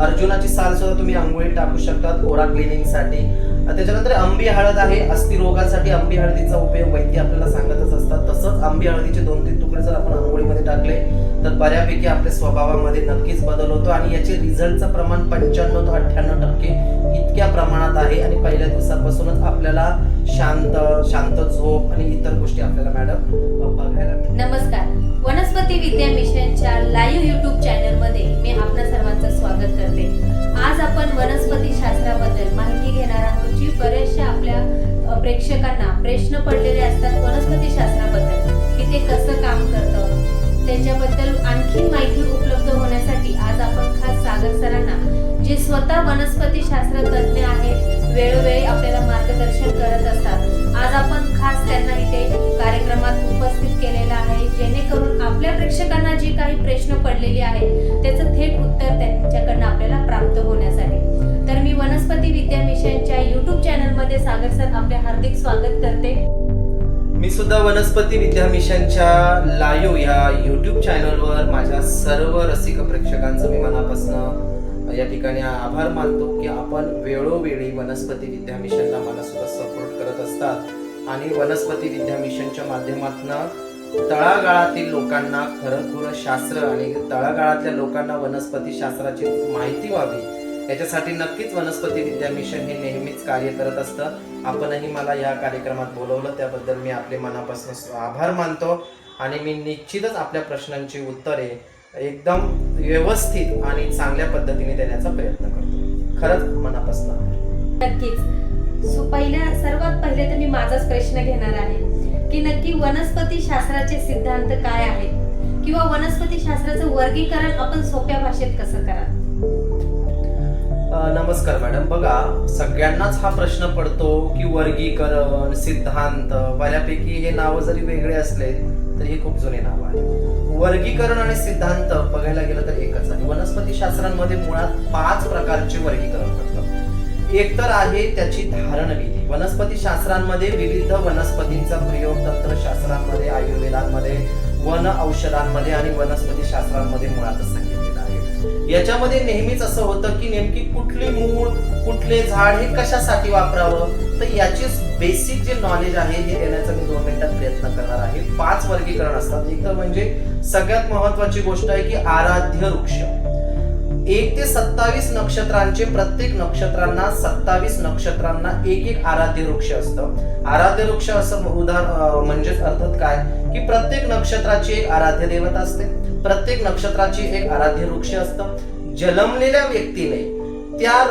अर्जुनाची साल सुद्धा तुम्ही आंघोळी टाकू शकतात ओरा क्लिनिंगसाठी. त्याच्यानंतर आंबी हळद आहे अस्थि रोगांसाठी हळदीचा उपयोग वैद्य आपल्याला सांगतच असतात. तसंच आंबी हळदीचे दोन तीन तुकडे जर आपण आंघोळीमध्ये टाकले तर बऱ्यापैकी आपल्या स्वभावामध्ये नक्कीच बदल होतो आणि याचे रिझल्टचं प्रमाण पंच्याण्णव ते अठ्ठ्याण्णव टक्के इतक्या प्रमाणात आहे आणि पहिल्या दिवसापासूनच आपल्याला शांत शांत झोप आणि इतर गोष्टी आपल्याला मॅडम बघायला नमस्कार. वनस्पती विद्या मिशनच्या लाईव्ह युट्यूब चॅनलमध्ये मी आपणा सर्वांचं स्वागत करते. आज आपण वनस्पती शास्त्राबद्दल माहिती घेणार आहोत जी बऱ्याचशा आपल्या प्रेक्षकांना प्रश्न पडलेले असतात वनस्पती शास्त्राबद्दल की ते कसं काम करतं. त्याच्याबद्दल आणखी माहिती उपलब्ध होण्यासाठी आज आपण खास सागर सरांना जे स्वतः वनस्पती शास्त्रज्ञ आहेत वेळोवेळी आपल्याला मार्गदर्शन करत असतात. आज आपण खास त्यांना इथे कार्यक्रमात उपस्थित केलेला आहे जेणेकरून आपल्या प्रेक्षकांना जे काही प्रश्न पडलेले आहेत त्याचं थेट उत्तर त्यांच्याकडनं आपल्याला प्राप्त होण्यासाठी. तर मी वनस्पती विद्या मिशनच्या युट्यूब चॅनलमध्ये सागर सर आपले हार्दिक स्वागत करते. मी सुद्धा वनस्पती विद्या मिशनच्या लाईव्ह या युट्यूब चॅनलवर माझ्या सर्व रसिक प्रेक्षकांचं मी मनापासून या ठिकाणी आभार मानतो की आपण वेळोवेळी वनस्पती विद्या मिशनला मला सुद्धा सपोर्ट करत असतात. आणि वनस्पती विद्या मिशनच्या माध्यमातून तळागाळातील लोकांना खरं खुरं शास्त्र आणि तळागाळातल्या लोकांना वनस्पती शास्त्राची माहिती व्हावी. याच्यासाठी नक्कीच वनस्पती विद्या मिशन हे नेहमीच कार्य करत असतं. आपणही मला या कार्यक्रमात बोलवलं त्याबद्दल मी आपले मनापासून आभार मानतो. आणि मी निश्चितच आपल्या प्रश्नांची उत्तरे एकदम व्यवस्थित आणि चांगल्या पद्धतीने देण्याचा प्रयत्न करतो. खरंच मनापासून. नक्कीच. सो पहिल्या सर्वात पहिले तर मी माझाच प्रश्न घेणार आहे की नक्की वनस्पती शास्त्राचे सिद्धांत काय आहेत? किंवा वनस्पती शास्त्राचं वर्गीकरण आपण सोप्या भाषेत कसं करा नमस्कार मॅडम. बघा सगळ्यांनाच हा प्रश्न पडतो की वर्गीकरण सिद्धांत बऱ्यापैकी हे नावं जरी वेगळे असले तर हे खूप जुने नाव आहे. वर्गीकरण आणि सिद्धांत बघायला गेलं तर एकच आहे. वनस्पती शास्त्रांमध्ये मुळात पाच प्रकारचे वर्गीकरण करतात. एक तर आहे त्याची धारणविधी. वनस्पती शास्त्रांमध्ये विविध वनस्पतींचा प्रयोग तंत्रशास्त्रांमध्ये आयुर्वेदांमध्ये वन औषधांमध्ये आणि वनस्पती शास्त्रांमध्ये मुळातच सांगितलेलं आहे. याच्यामध्ये नेहमीच असं होतं की नेमकी कुठली मूळ कुठले झाड हे कशासाठी वापरावं? तर याची बेसिक जे नॉलेज आहे हे देण्याचा मी दोन मिनिटात प्रयत्न करणार आहे. पाच वर्गीकरण असतात. एक तर म्हणजे सगळ्यात महत्वाची गोष्ट आहे की आराध्य वृक्ष. एक ते सत्तावीस नक्षत्रांचे प्रत्येक नक्षत्रांना सत्तावीस नक्षत्रांना एक एक आराध्य वृक्ष असतं. आराध्य वृक्ष असं उदाहरण म्हणजेच अर्थात काय? की प्रत्येक नक्षत्राची एक आराध्य देवता असते. प्रत्येक नक्षत्राची एक आराध्य वृक्ष असतं. जन्मलेल्या व्यक्तीने त्या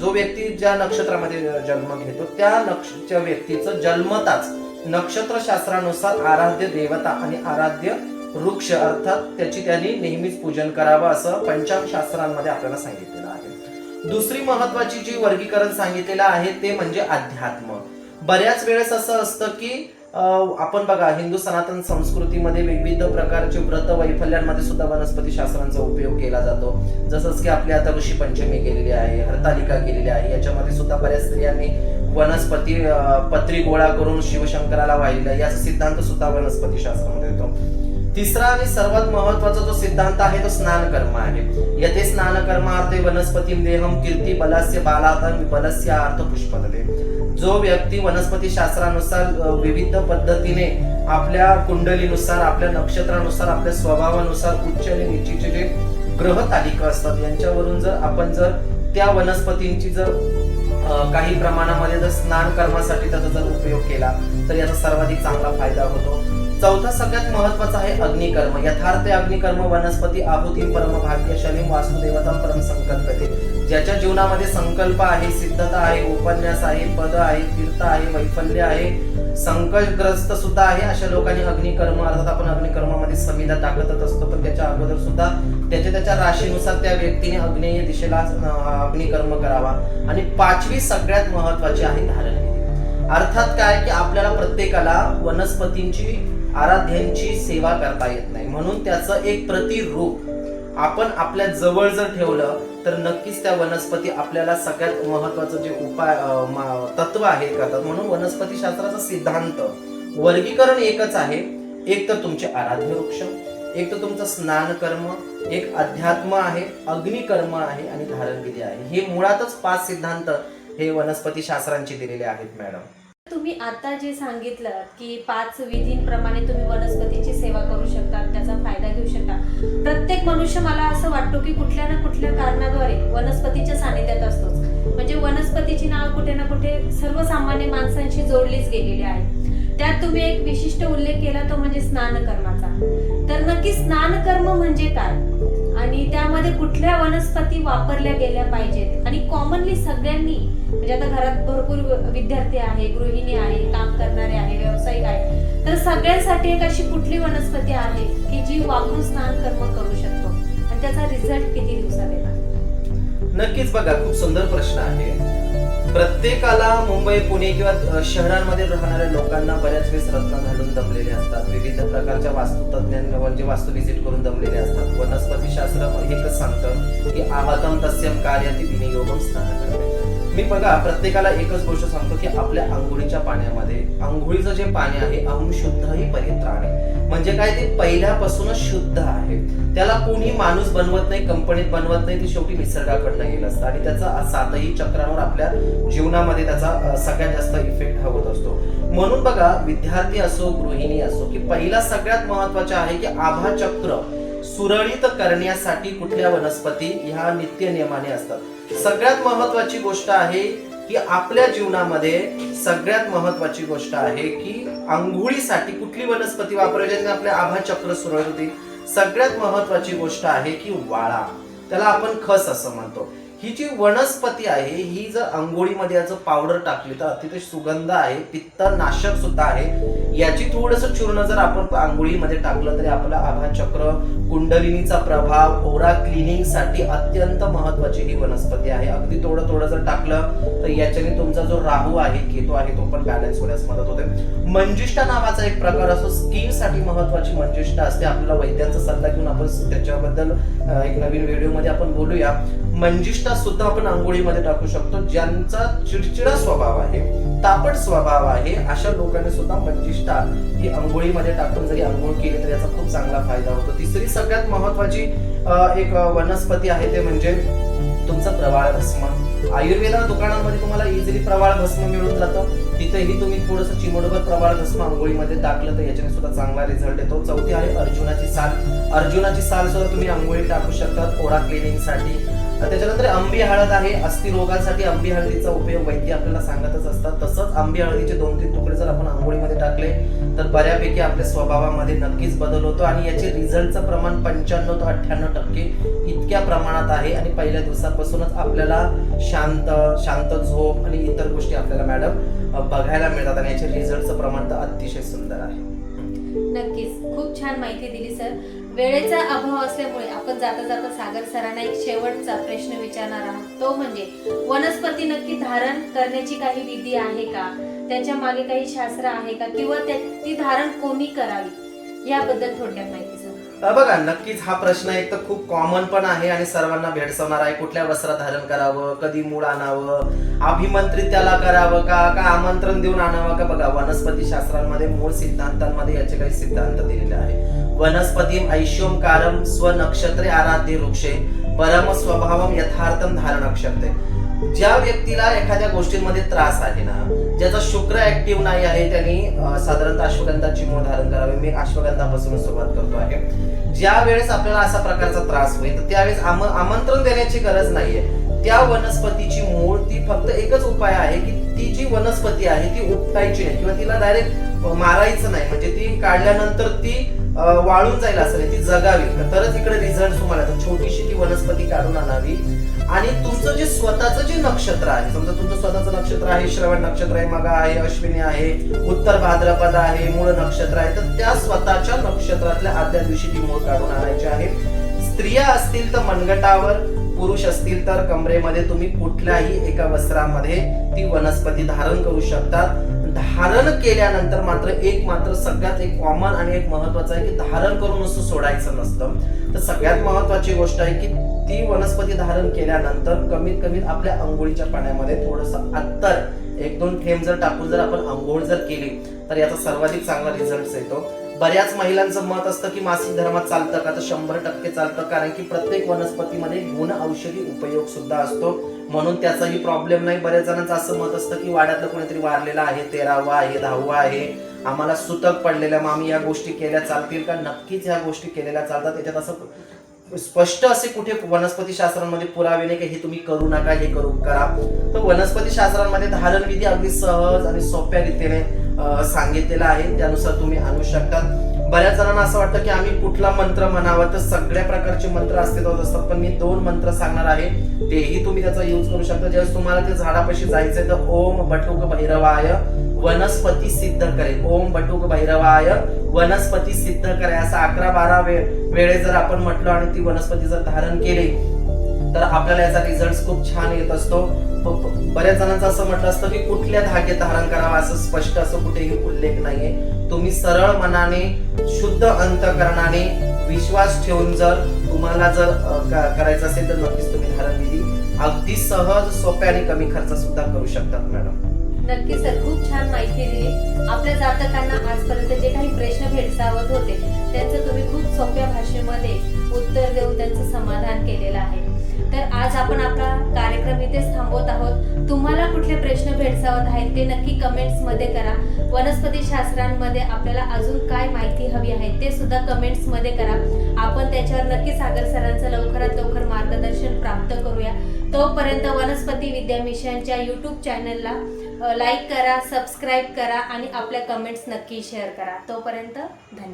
जो व्यक्ती ज्या नक्षत्रामध्ये जन्म घेतो त्या नक्ष व्यक्तीचं जन्मताच नक्षत्र शास्त्रानुसार आराध्य देवता आणि आराध्य वृक्ष अर्थात त्याची त्यांनी नेहमीच पूजन करावं असं पंचांग शास्त्रांमध्ये आपल्याला सांगितलेलं आहे. दुसरी महत्वाची जी वर्गीकरण सांगितलेलं आहे ते म्हणजे अध्यात्म. बऱ्याच वेळेस असं असतं की आपण बघा हिंदू सनातन संस्कृतीमध्ये विविध प्रकारचे व्रत वैफल्यांमध्ये सुद्धा वनस्पती शास्त्रांचा उपयोग केला जातो. जसंच की आपली आता ऋषी पंचमी गेलेली आहे हरतालिका गेलेली आहे याच्यामध्ये सुद्धा बऱ्याच स्त्रियांनी वनस्पती पत्री गोळा करून शिवशंकराला वाहिलं याचा सिद्धांत सुद्धा वनस्पती शास्त्रामध्ये येतो. तिसरा आणि सर्वात महत्त्वाचा जो सिद्धांत आहे तो स्नान कर्म आहे. येथे स्नान कर्मार्थे वनस्पती देहम कीर्ती बलस्य बालातन बलस्य अर्थ पुष्पदते जो व्यक्ती वनस्पती शास्त्रानुसार विविध पद्धतीने आपल्या कुंडलीनुसार आपल्या नक्षत्रानुसार आपल्या स्वभावानुसार उच्च आणि निचीचे जे ग्रह तालिका असतात यांच्यावरून जर आपण जर त्या वनस्पतींची जर काही प्रमाणामध्ये जर स्नान कर्मासाठी त्याचा जर उपयोग केला तर याचा सर्वाधिक चांगला फायदा होतो. चौथा सगळ्यात महत्त्वाचा आहे अग्निकर्म. यथार्थ अग्निकर्म वनस्पती आहुती परम भाग्यशाली वासुदेवता परम संकल्पते ज्याच्या जीवनामध्ये संकल्प आहे सिद्धता आहे उपन्यास आहे पद आहे तीर्थ आहे वैफल्य आहे संकटग्रस्त सुद्धा आहे अशा लोकांनी अग्निकर्म अर्थात आपण अग्निकर्मामध्ये संविधा टाकतच असतो. पण त्याच्या अगोदर सुद्धा त्याच्या त्याच्या राशीनुसार त्या व्यक्तीने अग्नेय दिशेला अग्निकर्म करावा. आणि पाचवी सगळ्यात महत्वाची आहे धारण. अर्थात काय? की आपल्याला प्रत्येकाला वनस्पतींची आराध्यांची सेवा करता येत नाही. म्हणून त्याचं एक प्रतिरूप आपण आपल्या जवळ जर ठेवलं तर नक्कीच त्या वनस्पती आपल्याला सगळ्यात महत्वाचं जे उपाय तत्व आहे करतात. म्हणून वनस्पती शास्त्राचा सिद्धांत वर्गीकरण एकच आहे. एक तर तुमचे आराध्य वृक्ष एक तर तुमचं स्नान कर्म एक अध्यात्म आहे अग्निकर्म आहे आणि धारणविधी आहे. हे मुळातच पाच सिद्धांत हे वनस्पती शास्त्रांचे दिलेले आहेत मॅडम. तुम्ही आता जे सांगितलं की पाच विधींप्रमाणे तुम्ही वनस्पतीची सेवा करू शकता त्याचा फायदा घेऊ शकता. प्रत्येक मनुष्य मला असं वाटतो की कुठल्या ना कुठल्या कारणाद्वारे वनस्पतीच्या सानिध्यात असतोच. म्हणजे वनस्पतीची नाव कुठे ना कुठे सर्वसामान्य माणसांशी जोडलीच गेलेली आहे. त्यात तुम्ही एक विशिष्ट उल्लेख केला तो म्हणजे स्नान कर्माचा तर नक्की स्नान कर्म म्हणजे काय? आणि त्यामध्ये कुठल्या वनस्पती वापरल्या गेल्या पाहिजेत? आणि कॉमनली सगळ्यांनी म्हणजे आता घरात भरपूर विद्यार्थी आहे गृहिणी आहे काम करणारे आहे व्यावसायिक आहे तर सगळ्यांसाठी एक अशी कुठली वनस्पती आहे की जी वापरून स्नान कर्म करू शकतो? आणि त्याचा रिझल्ट किती दिवसात येणार? नक्कीच बघा खूप सुंदर प्रश्न आहे. प्रत्येकाला मुंबई पुणे किंवा शहरांमध्ये राहणाऱ्या लोकांना बऱ्याच वेळेस रत्न घालून दमलेले असतात. विविध प्रकारच्या वास्तुतज्ञांना म्हणजे वास्तू व्हिजिट करून दमलेले असतात. वनस्पतीशास्त्र एकच सांगतं की आहतम तस्यम कार्याती विनियोगम स्नान मी बघा प्रत्येकाला एकच गोष्ट सांगतो की आपल्या आंघोळीच्या पाण्यामध्ये आंघोळीचं जे पाणी आहे अहून शुद्ध ही परित्राण आहे. म्हणजे काय? ते पहिल्यापासूनच शुद्ध आहे. त्याला कोणी माणूस बनवत नाही कंपनीत बनवत नाही ते शेवटी निसर्गाकडनं गेलं असतं. आणि त्याचा सातही चक्रावर आपल्या जीवनामध्ये त्याचा सगळ्यात जास्त इफेक्ट हवत असतो. म्हणून बघा विद्यार्थी असो गृहिणी असो की पहिला सगळ्यात महत्त्वाचा आहे की आभा चक्र सुरळीत करण्यासाठी कुठल्या वनस्पती ह्या नित्य नियमाने असतात. सगळ्यात महत्वाची गोष्ट आहे की आपल्या जीवनामध्ये सगळ्यात महत्वाची गोष्ट आहे की आंघोळीसाठी कुठली वनस्पती वापरायची आपले आभा चक्र सुरळीत होतील. सगळ्यात महत्वाची गोष्ट आहे की वाळा. त्याला आपण खस असं म्हणतो. ही जी वनस्पती आहे ही जर आंघोळीमध्ये याचं पावडर टाकली तर अतिशय सुगंध आहे पित्त नाशक सुद्धा आहे. याची थोडस चूर्ण जर आपण आंघोळीमध्ये टाकलं तरी आपलं आभाचक्र कुंडलिनीचा प्रभाव ओरा क्लिनिंगसाठी अत्यंत महत्वाची ही वनस्पती आहे. अगदी थोडं थोडं जर टाकलं तर याच्याने तुमचा जो राहू आहे केतू आहे तो पण बॅलन्स होण्यास मदत होते. मंजिष्ठा नावाचा एक प्रकार असतो. स्किनसाठी महत्वाची मंजिष्ठा असते. आपल्याला वैद्यांचा सल्ला घेऊन आपण त्याच्याबद्दल एक नवीन व्हिडिओमध्ये आपण बोलूया. मंजिष्ठा सुद्धा आपण आंघोळीमध्ये टाकू शकतो ज्यांचा चिडचिडा स्वभाव आहे तापट स्वभाव आहे अशा लोकांनी सुद्धा मंजिष्ठा ही आंघोळीमध्ये टाकून जरी आंघोळ केली तर याचा खूप चांगला फायदा होतो. तिसरी सगळ्यात महत्वाची एक वनस्पती आहे ते म्हणजे तुमचं प्रवाळ भस्म आयुर्वेदा दुकानांमध्ये तुम्हाला इझिली प्रवाळ भस्म मिळून जातं. तिथेही तुम्ही थोडंसं चिमडभर प्रवाळ भस्म आंघोळीमध्ये टाकलं तर याच्याने सुद्धा चांगला रिझल्ट येतो. चौथी आहे अर्जुनाची साल. अर्जुनाची साल सुद्धा तुम्ही आंघोळी टाकू शकता ओरा क्लिनिंगसाठी. त्याच्यानंतर आंबी हळद आहे. अस्थि रोगांसाठी आंबी हळदीचा उपयोग वैद्य आपल्याला सांगतच असतात. तसंच आंबी हळदीचे दोन तीन तुकडे जर आपण आंघोळीमध्ये टाकले तर बऱ्यापैकी आपल्या स्वभावामध्ये नक्कीच बदल होतो आणि याचे रिझल्टचं प्रमाण पंच्याण्णव ते अठ्ठ्याण्णव टक्के इतक्या प्रमाणात आहे आणि पहिल्या दिवसापासूनच आपल्याला शांत शांत झोप आणि इतर गोष्टी आपल्याला मॅडम बघायला मिळतात आणि याचे रिझल्टचं प्रमाण तर अतिशय सुंदर आहे. नक्कीच. खूप छान माहिती दिली सर वेळेचा अभाव असल्यामुळे आपण जाता जाता सागर सरांना एक शेवटचा प्रश्न विचारणार आहोत. तो म्हणजे वनस्पती नक्की धारण करण्याची काही विधी आहे का? त्याच्यामागे काही शास्त्र आहे का? किंवा ती धारण कोणी करावी? याबद्दल थोडक्यात माहिती बघा नक्कीच हा प्रश्न एक तर खूप कॉमन पण आहे आणि सर्वांना भेडसावणार आहे. कुठल्या वस्त्र धारण करावं? कधी मूळ आणावं? अभिमंत्रित त्याला करावं का? का आमंत्रण देऊन आणावं? का बघा वनस्पती शास्त्रांमध्ये मूळ सिद्धांतांमध्ये याचे काही सिद्धांत दिलेले आहे. वनस्पती ऐशोमकारम स्वनक्षत्रे आराध्य वृक्षे परम स्वभावम यथार्थम धारण शकते. ज्या व्यक्तीला एखाद्या गोष्टींमध्ये त्रास आहे ना ज्याचा शुक्र ऍक्टिव्ह नाही आहे त्यांनी साधारणतः अश्वगंधाची मूळ धारण करावे. मी अश्वगंधापासून सुरुवात करतो आहे. ज्या वेळेस आपल्याला असा प्रकारचा त्रास होईल तर त्यावेळेस आम- आमंत्रण देण्याची गरज नाहीये. त्या वनस्पतीची मूळ ती फक्त एकच उपाय आहे की ती जी वनस्पती आहे ती उपटायची नाही किंवा तिला डायरेक्ट मारायचं नाही. म्हणजे ती काढल्यानंतर ती वाळून जाईल असं ती जगावी. तरच इकडे रिझल्ट तुम्हाला छोटीशी ती वनस्पती काढून आणावी. आणि तुमचं जे स्वतःचं जे नक्षत्र आहे समजा तुमचं स्वतःचं नक्षत्र आहे श्रवण नक्षत्र आहे मगा आहे अश्विनी आहे उत्तर भाद्रपद आहे मूळ नक्षत्र आहे तर त्या स्वतःच्या नक्षत्रातल्या आदल्या दिवशी ती मूळ काढून आणायची आहे. स्त्रिया असतील तर मनगटावर पुरुष असतील तर कमरेमध्ये तुम्ही कुठल्याही एका वस्त्रामध्ये ती वनस्पती धारण करू शकतात. धारण केल्यानंतर मात्र एक मात्र सगळ्यात एक कॉमन आणि एक महत्वाचं आहे की धारण करून नुसतं सोडायचं नसतं. तर सगळ्यात महत्वाची गोष्ट आहे की ती वनस्पती धारण केल्यानंतर कमीत कमी आपल्या आंघोळीच्या पाण्यामध्ये थोडस अत्तर एक दोन थेंब जर टाकून जर आपण आंघोळ जर केली तर याचा सर्वाधिक चांगला रिझल्ट येतो. बऱ्याच महिलांचं मत असतं की मासिक धर्मात चालतं का? तर शंभर टक्के चालतं कारण की प्रत्येक वनस्पतीमध्ये गुण औषधी उपयोग सुद्धा असतो. म्हणून त्याचाही प्रॉब्लेम नाही. बऱ्याच जणांचं असं मत असतं की वाड्यातलं कोणीतरी वारलेलं आहे तेरावा आहे दहावा आहे आम्हाला सुतक पडलेलं मग आम्ही या गोष्टी केल्या चालतील का? नक्कीच ह्या गोष्टी केलेल्या चालतात. त्याच्यात असं स्पष्ट असे कुठे वनस्पती शास्त्रांमध्ये पुरावे नाही की हे तुम्ही करू नका हे करू करा. तर वनस्पती शास्त्रांमध्ये धारण विधी अगदी सहज आणि सोप्या रीतीने सांगितलेला आहे. त्यानुसार तुम्ही आणू शकतात. बऱ्याच जणांना असं वाटतं की आम्ही कुठला मंत्र म्हणावा तर सगळ्या प्रकारचे मंत्र अस्तित्वात असतात. पण मी दोन मंत्र सांगणार आहे. तेही तुम्ही त्याचा यूज करू शकता. ज्यावेळेस तुम्हाला ते झाडापाशी जायचंय तर ओम बटुक भैरवाय. वनस्पती सिद्ध करेल. ओम बटुक भैरवाय वनस्पती सिद्ध करे. असं अकरा बारा वेळ वेळेस जर आपण म्हटलं आणि ती वनस्पती जर धारण केली तर आपल्याला याचा रिझल्ट खूप छान येत असतो. बऱ्याच जणांचं असं म्हटलं असतं की कुठल्या धागे धारण करावा असं स्पष्ट असं कुठेही उल्लेख नाहीये. तुम्ही सरळ मनाने शुद्ध अंतकरणाने विश्वास ठेवून जर तुम्हाला जर करायचं असेल तर नक्कीच तुम्ही धारण विधी अगदी सहज सोप्या आणि कमी खर्च सुद्धा करू शकतात मॅडम. नक्की सर खूप छान माहिती दिली. आपल्या जातकांना आजपर्यंत जे काही प्रश्न भेडसावत होते त्यांचं तुम्ही खूप सोप्या भाषेमध्ये उत्तर देऊन त्यांचं समाधान केलेलं आहे. तर आज आपण आपला कार्यक्रम इथेच थांबवत आहोत. तुम्हाला कुठले प्रश्न भेडसावत आहेत ते नक्की कमेंट्समध्ये करा. वनस्पती शास्त्रांमध्ये आपल्याला अजून काय माहिती हवी आहे ते सुद्धा कमेंट्समध्ये करा. आपण त्याच्यावर नक्की सागर सरांचं लवकरात लवकर मार्गदर्शन प्राप्त करूया. तोपर्यंत वनस्पती विद्या मिशनच्या यूट्यूब चॅनलला लाईक करा सबस्क्राईब करा आणि आपल्या कमेंट्स नक्की शेअर करा. तोपर्यंत धन्यवाद.